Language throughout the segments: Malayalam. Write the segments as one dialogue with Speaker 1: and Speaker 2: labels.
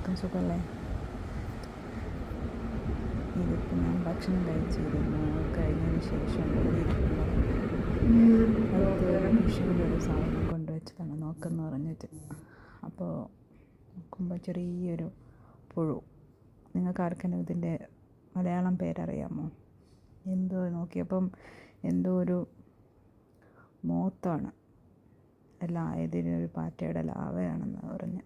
Speaker 1: എല്ലാവർക്കും സുഖമല്ലേ ഇതിപ്പോൾ ഞാൻ ഭക്ഷണം കഴിച്ചിരുന്നു കഴിഞ്ഞതിന് ശേഷം വിഷുവിന്റെ ഒരു സാധനം കൊണ്ടുവച്ചതാണ് നോക്കെന്ന് പറഞ്ഞിട്ട്. അപ്പോൾ നോക്കുമ്പോൾ ചെറിയൊരു പുഴു. നിങ്ങൾക്ക് ആർക്കെങ്കിലും ഇതിന്റെ മലയാളം പേരറിയാമോ? എന്തോ നോക്കിയപ്പം എന്തോ ഒരു മോത്താണ്. അല്ല ഇതിനൊരു പാറ്റയുടെ ലാവയാണെന്ന് പറഞ്ഞ്.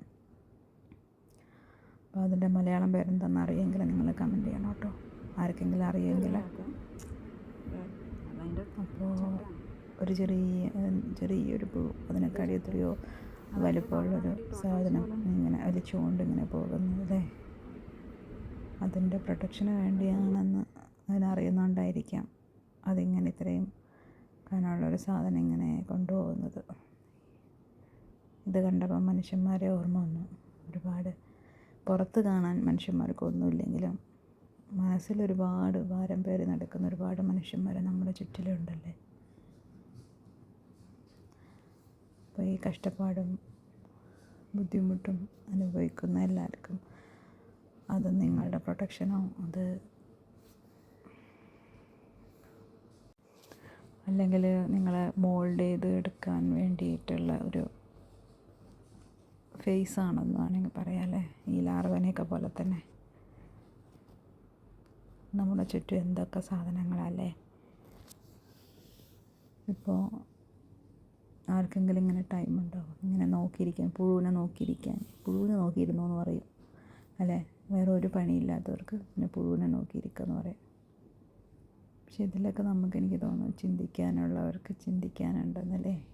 Speaker 1: അതിന്റെ മലയാളം പേരെന്താണെന്ന് അറിയെങ്കിൽ നിങ്ങൾ കമന്റ് ചെയ്യണം കേട്ടോ. ആർക്കെങ്കിലും അറിയെങ്കിൽ അപ്പോൾ ഒരു ചെറിയ ചെറിയൊരു പൂ അതിനേക്കാൾ എത്രയോ വലുപ്പമുള്ളൊരു സാധനം ഇങ്ങനെ വലിച്ചുകൊണ്ട് ഇങ്ങനെ പോകുന്നത് അല്ലേ? അതിന്റെ പ്രൊട്ടക്ഷന് വേണ്ടിയാണെന്ന് അതിനറിയുന്നുണ്ടായിരിക്കാം അതിങ്ങനെ ഇത്രയും കനമുള്ളൊരു സാധനം ഇങ്ങനെ കൊണ്ടുപോകുന്നത്. ഇത് കണ്ടപ്പോൾ മനുഷ്യന്മാരെ ഓർമ്മ വന്നു. ഒരുപാട് പുറത്ത് കാണാൻ മനുഷ്യന്മാർക്ക് ഒന്നുമില്ലെങ്കിലും മനസ്സിൽ ഒരുപാട് ഭാരം പേറി നടക്കുന്ന ഒരുപാട് മനുഷ്യന്മാർ നമ്മുടെ ചുറ്റിലുണ്ടല്ലേ? അപ്പോൾ ഈ കഷ്ടപ്പാടും ബുദ്ധിമുട്ടും അനുഭവിക്കുന്ന എല്ലാവർക്കും അത് നിങ്ങളുടെ പ്രൊട്ടക്ഷനോ അത് അല്ലെങ്കിൽ നിങ്ങളെ മോൾഡ് ചെയ്ത് എടുക്കാൻ വേണ്ടിയിട്ടുള്ള ഒരു ഫേസ് ആണെന്ന് വേണമെങ്കിൽ പറയാം അല്ലേ ഈ ലാർവനെയൊക്കെ പോലെ തന്നെ. നമ്മുടെ ചുറ്റും എന്തൊക്കെ സാധനങ്ങളല്ലേ? ഇപ്പോൾ ആർക്കെങ്കിലും ഇങ്ങനെ ടൈം ഉണ്ടോ? ഇങ്ങനെ നോക്കിയിരിക്കാൻ പുഴുവിനെ നോക്കിയിരിക്കാൻ. പുഴുവിനെ നോക്കിയിരുന്നു എന്ന് പറയും. അല്ലേ? വേറെ ഒരു പണിയില്ലാത്തവർക്ക് പിന്നെ പുഴുവിനെ നോക്കിയിരിക്കുക എന്ന് പറയും. പക്ഷെ ഇതിലൊക്കെ നമുക്ക് എനിക്ക് തോന്നുന്നു ചിന്തിക്കാനുള്ളവർക്ക് ചിന്തിക്കാനുണ്ടെന്നല്ലേ?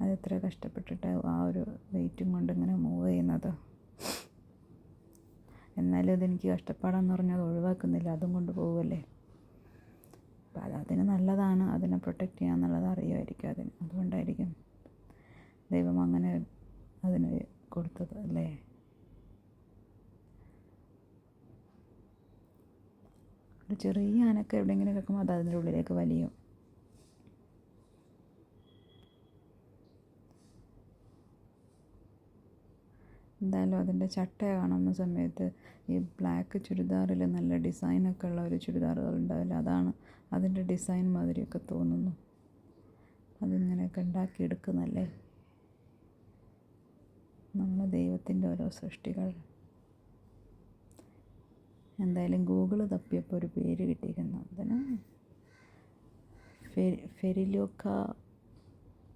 Speaker 1: അതെത്ര കഷ്ടപ്പെട്ടിട്ട് ആ ഒരു വെയിറ്റും കൊണ്ട് ഇങ്ങനെ മൂവ് ചെയ്യുന്നത്. എന്നാലും അതെനിക്ക് കഷ്ടപ്പാടാന്ന് പറഞ്ഞാൽ അത് ഒഴിവാക്കുന്നില്ല. അതും കൊണ്ട് പോവുമല്ലേ അപ്പം അത് അതിന് നല്ലതാണ്. അതിനെ പ്രൊട്ടക്റ്റ് ചെയ്യാന്നുള്ളത് അറിയുമായിരിക്കും അതിന്. അതുകൊണ്ടായിരിക്കും ദൈവം അങ്ങനെ അതിന് കൊടുത്തത് അല്ലേ? ഒരു ചെറിയ ആനക്ക് എവിടെയെങ്കിലും കിടക്കുമ്പോൾ അത് അതിന്റെ ഉള്ളിലേക്ക് വലിയും. എന്തായാലും അതിന്റെ ചട്ട കാണുന്ന സമയത്ത് ഈ ബ്ലാക്ക് ചുരിദാറിൽ നല്ല ഡിസൈനൊക്കെ ഉള്ള ഒരു ചുരിദാറുകൾ ഉണ്ടാവില്ല അതാണ് അതിന്റെ ഡിസൈൻ മാതിരിയൊക്കെ തോന്നുന്നു. അതിങ്ങനെയൊക്കെ ഉണ്ടാക്കിയെടുക്കുന്നല്ലേ? നമ്മളെ ദൈവത്തിന്റെ ഓരോ സൃഷ്ടികൾ. എന്തായാലും ഗൂഗിൾ തപ്പിയപ്പോൾ ഒരു പേര് കിട്ടിയിരുന്നു അതിന് ഫെരിലോക്ക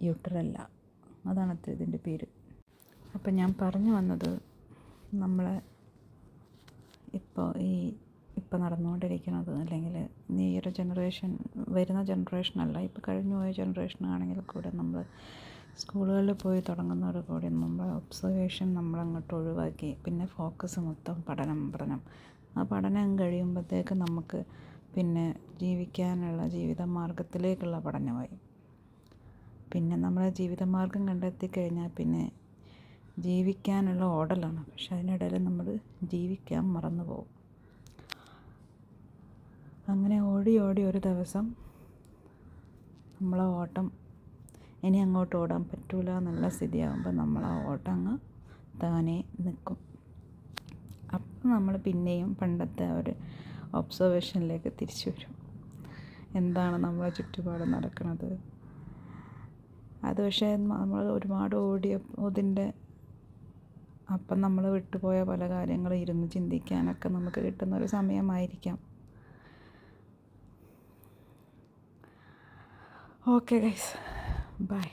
Speaker 1: യുട്രല്ല. അതാണ് ഇതിന്റെ പേര്. അപ്പം ഞാൻ പറഞ്ഞു വന്നത് നമ്മൾ ഇപ്പോൾ ഈ ഇപ്പോൾ നടന്നുകൊണ്ടിരിക്കുന്നത് അല്ലെങ്കിൽ ഈ ഒരു ജനറേഷൻ വരുന്ന ജനറേഷനല്ല ഇപ്പോൾ കഴിഞ്ഞു പോയ ജനറേഷനാണെങ്കിൽ കൂടെ നമ്മൾ സ്കൂളുകളിൽ പോയി തുടങ്ങുന്നതോട് കൂടി നമ്മൾ ഒബ്സർവേഷൻ നമ്മളങ്ങോട്ട് ഒഴിവാക്കി പിന്നെ ഫോക്കസ് മൊത്തം പഠനം പഠനം. ആ പഠനം കഴിയുമ്പോഴത്തേക്ക് നമുക്ക് പിന്നെ ജീവിക്കാനുള്ള ജീവിത മാർഗത്തിലേക്കുള്ള പഠനമായി. പിന്നെ നമ്മളെ ജീവിതമാർഗം കണ്ടെത്തി കഴിഞ്ഞാൽ പിന്നെ ജീവിക്കാനുള്ള ഓടലാണ്. പക്ഷെ അതിനിടയിൽ നമ്മൾ ജീവിക്കാൻ മറന്നു പോകും. അങ്ങനെ ഓടി ഓടി ഒരു ദിവസം നമ്മളെ ഓട്ടം ഇനി അങ്ങോട്ട് ഓടാൻ പറ്റൂല എന്നുള്ള സ്ഥിതിയാകുമ്പോൾ നമ്മൾ ആ ഓട്ടം അങ്ങ് താനെ നിൽക്കും. അപ്പം നമ്മൾ പിന്നെയും പണ്ടത്തെ ഒരു ഒബ്സർവേഷനിലേക്ക് തിരിച്ചു വരും. എന്താണ് നമ്മളെ ചുറ്റുപാട് നടക്കുന്നത്? അത് പക്ഷേ നമ്മൾ ഒരുപാട് ഓടിയപ്പോൾ അതിന്റെ അപ്പം നമ്മൾ വിട്ടുപോയ പല കാര്യങ്ങളും ഇരുന്ന് ചിന്തിക്കാനൊക്കെ നമുക്ക് കിട്ടുന്ന ഒരു സമയമായിരിക്കാം. Okay guys by